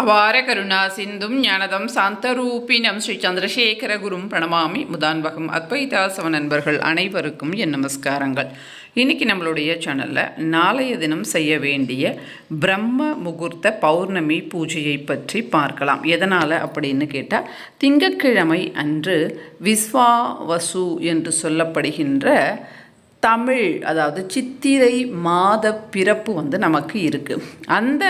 அபார கருணா சிந்தும் ஞானதம் சாந்தரூபினம் ஸ்ரீ சந்திரசேகர குரும் பிரணமாமி முதான்பகம் அத்வைதாசவ நண்பர்கள் அனைவருக்கும் என் நமஸ்காரங்கள். இன்னைக்கு நம்மளுடைய சேனலில் நாளைய தினம் செய்ய வேண்டிய பிரம்ம முகூர்த்த பௌர்ணமி பூஜையை பற்றி பார்க்கலாம். எதனால் அப்படின்னு கேட்டால் திங்கட்கிழமை அன்று விஸ்வாவசு என்று சொல்லப்படுகின்ற தமிழ் அதாவது சித்திரை மாத பிறப்பு வந்து நமக்கு இருக்குது அந்த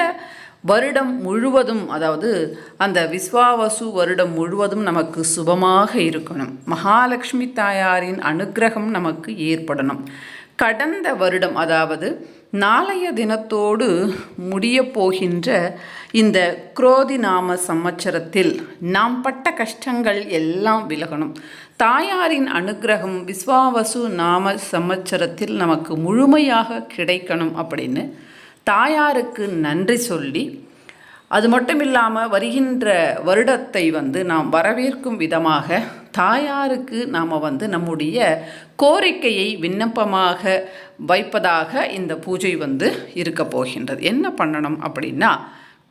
வருடம் முழுவதும் அதாவது அந்த விஸ்வாவசு வருடம் முழுவதும் நமக்கு சுபமாக இருக்கணும். மகாலட்சுமி தாயாரின் அனுக்கிரகம் நமக்கு ஏற்படணும். கடந்த வருடம் அதாவது நாளைய தினத்தோடு முடிய போகின்ற இந்த குரோதி நாம சம்மச்சரத்தில் நாம் பட்ட கஷ்டங்கள் எல்லாம் விலகணும். தாயாரின் அனுக்கிரகம் விஸ்வாவசு நாம சம்மச்சரத்தில் நமக்கு முழுமையாக கிடைக்கணும் அப்படின்னு தாயாருக்கு நன்றி சொல்லி அது மட்டும் இல்லாமல் வருகின்ற வருடத்தை வந்து நாம் வரவேற்கும் விதமாக தாயாருக்கு நாம் வந்து நம்முடைய கோரிக்கையை விண்ணப்பமாக வைப்பதாக இந்த பூஜை வந்து இருக்க போகின்றது. என்ன பண்ணணும் அப்படின்னா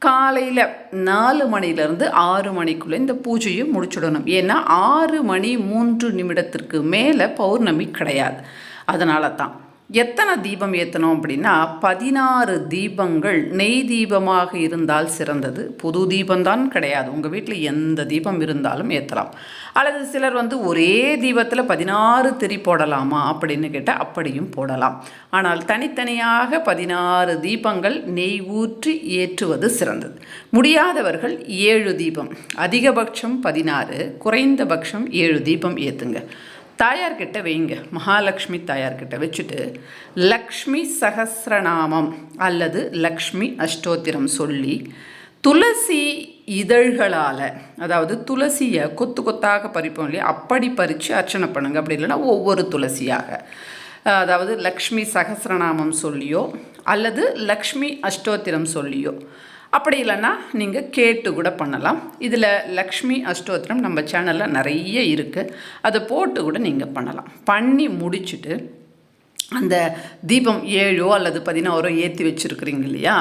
காலையில் நாலு மணிலேருந்து ஆறு மணிக்குள்ளே இந்த பூஜையை முடிச்சுடணும். ஏன்னா ஆறு மணி மூன்று நிமிடத்திற்கு மேலே பௌர்ணமி கிடையாது. அதனால தான் எத்தனை தீபம் ஏற்றணும் அப்படின்னா பதினாறு தீபங்கள் நெய் தீபமாக இருந்தால் சிறந்தது. புது தீபம்தான் கிடையாது. உங்கள் வீட்டில் எந்த தீபம் இருந்தாலும் ஏற்றலாம் அல்லது சிலர் வந்து ஒரே தீபத்தில் பதினாறு திரி போடலாமா அப்படின்னு கேட்டால் அப்படியும் போடலாம். ஆனால் தனித்தனியாக பதினாறு தீபங்கள் நெய் ஊற்றி ஏற்றுவது சிறந்தது. முடியாதவர்கள் ஏழு தீபம் அதிகபட்சம் பதினாறு குறைந்தபட்சம் ஏழு தீபம் ஏற்றுங்க தாயார்கிட்ட வைங்க. மகாலட்சுமி தாயார்கிட்ட வச்சுட்டு லக்ஷ்மி சகசிரநாமம் அல்லது லக்ஷ்மி அஷ்டோத்திரம் சொல்லி துளசி இதழ்களால் அதாவது துளசியை கொத்து கொத்தாக பறிப்போம் இல்லையா? அப்படி பறித்து அர்ச்சனை பண்ணுங்கள் அப்படி இல்லைன்னா ஒவ்வொரு துளசியாக. அதாவது லக்ஷ்மி சகசிரநாமம் சொல்லியோ அல்லது லக்ஷ்மி அஷ்டோத்திரம் சொல்லியோ. அப்படி இல்லைன்னா நீங்கள் கேட்டு கூட பண்ணலாம். இதில் லக்ஷ்மி அஷ்டோத்திரம் நம்ம சேனலில் நிறைய இருக்குது அதை போட்டு கூட நீங்கள் பண்ணலாம். பண்ணி முடிச்சுட்டு அந்த தீபம் ஏழோ அல்லது பதினாறோ ஏற்றி வச்சுருக்குறீங்க இல்லையா?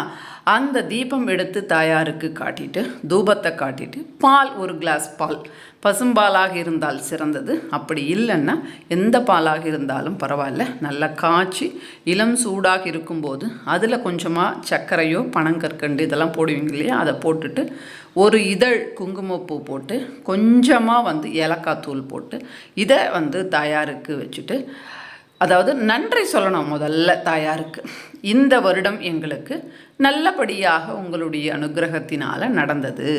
அந்த தீபம் எடுத்து தாயாருக்கு காட்டிட்டு தூபத்தை காட்டிட்டு பால் ஒரு கிளாஸ் பால். பசும்பாலாக இருந்தால் சிறந்தது. அப்படி இல்லைன்னா எந்த பாலாக இருந்தாலும் பரவாயில்ல. நல்லா காய்ச்சி இளம் சூடாக இருக்கும்போது அதில் கொஞ்சமாக சர்க்கரையோ பனங்கற்கண்டு இதெல்லாம் போடுவீங்க இல்லையா? அதை போட்டுட்டு ஒரு இதழ் குங்குமப்பூ போட்டு கொஞ்சமாக வந்து ஏலக்காய் தூள் போட்டு இதை வந்து தாயாருக்கு வச்சுட்டு அதாவது நன்றி சொல்லணும் முதல்ல தாயாருக்கு. இந்த வருடம் எங்களுக்கு நல்லபடியாக உங்களுடைய அனுகிரகத்தினால் நடந்தது.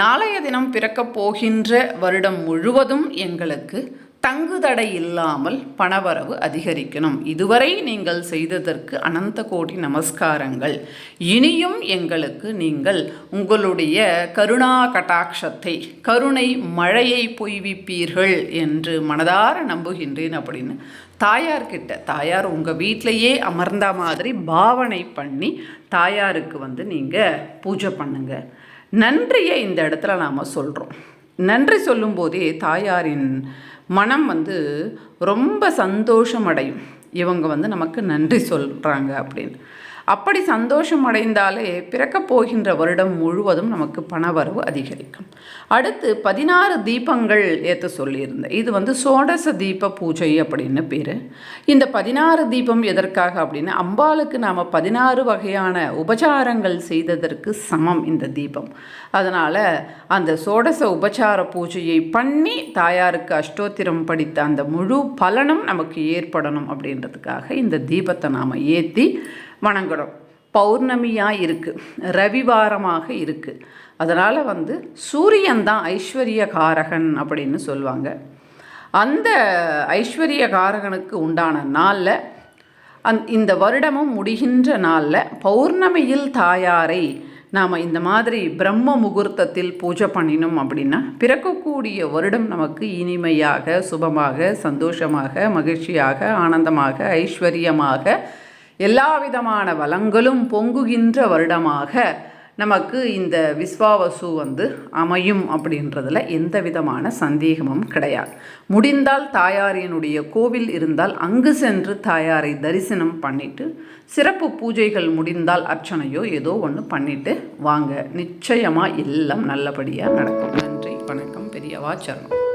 நாளைய தினம் பிறக்கப் போகின்ற வருடம் முழுவதும் எங்களுக்கு தங்குதடை இல்லாமல் பணவரவு அதிகரிக்கணும். இதுவரை நீங்கள் செய்ததற்கு அனந்த கோடி நமஸ்காரங்கள். இனியும் எங்களுக்கு நீங்கள் உங்களுடைய கருணா கட்டாட்சத்தை கருணை மழையை பொய்விப்பீர்கள் என்று மனதார நம்புகின்றேன் அப்படின்னு தாயார்கிட்ட தாயார் உங்கள் வீட்டிலையே அமர்ந்த மாதிரி பாவனை பண்ணி தாயாருக்கு வந்து நீங்கள் பூஜை பண்ணுங்கள் நன்றியை இந்த இடத்துல நாம் சொல்கிறோம் நன்றி சொல்லும்போதே தாயாரின் மனம் வந்து ரொம்ப சந்தோஷம் அடையும் இவங்க வந்து நமக்கு நன்றி சொல்கிறாங்க அப்படின்னு. அப்படி சந்தோஷம் அடைந்தாலே பிறக்கப் போகின்ற வருடம் முழுவதும் நமக்கு பணவரவு அதிகரிக்கும். அடுத்து பதினாறு தீபங்கள் ஏற்ற சொல்லியிருந்தேன். இது வந்து சோடச தீப பூஜை அப்படின்னு பேர். இந்த பதினாறு தீபம் எதற்காக அப்படின்னா அம்பாளுக்கு நாம் பதினாறு வகையான உபச்சாரங்கள் செய்ததற்கு சமம் இந்த தீபம். அதனால் அந்த சோடச உபச்சார பூஜையை பண்ணி தாயாருக்கு அஷ்டோத்திரம் படித்த அந்த முழு பலனும் நமக்கு ஏற்படணும் அப்படின்றதுக்காக இந்த தீபத்தை நாம் ஏற்றி வணங்குறோம். பௌர்ணமியாக இருக்குது ரவிவாரமாக இருக்குது அதனால் வந்து சூரியன் தான் ஐஸ்வர்யகாரகன் அப்படின்னு சொல்லுவாங்க அந்த ஐஸ்வர்யகாரகனுக்கு உண்டான நாளில் அந் இந்த வருடமும் முடிகின்ற நாளில் பௌர்ணமியில் தாயாரை நாம் இந்த மாதிரி பிரம்ம முகூர்த்தத்தில் பூஜை பண்ணினோம் அப்படின்னா பிறக்கக்கூடிய வருடம் நமக்கு இனிமையாக சுபமாக சந்தோஷமாக மகிழ்ச்சியாக ஆனந்தமாக ஐஸ்வர்யமாக எல்லா விதமான வளங்களும் பொங்குகின்ற வருடமாக நமக்கு இந்த விஸ்வாவசு வந்து அமையும் அப்படின்றதுல எந்த விதமான சந்தேகமும் கிடையாது. முடிந்தால் தாயாரினுடைய கோவில் இருந்தால் அங்கு சென்று தாயாரை தரிசனம் பண்ணிட்டு சிறப்பு பூஜைகள் முடிந்தால் அர்ச்சனையோ ஏதோ ஒன்று பண்ணிட்டு வாங்க. நிச்சயமாக எல்லாம் நல்லபடியாக நடக்கும். நன்றி வணக்கம் பெரியவா சரணம்.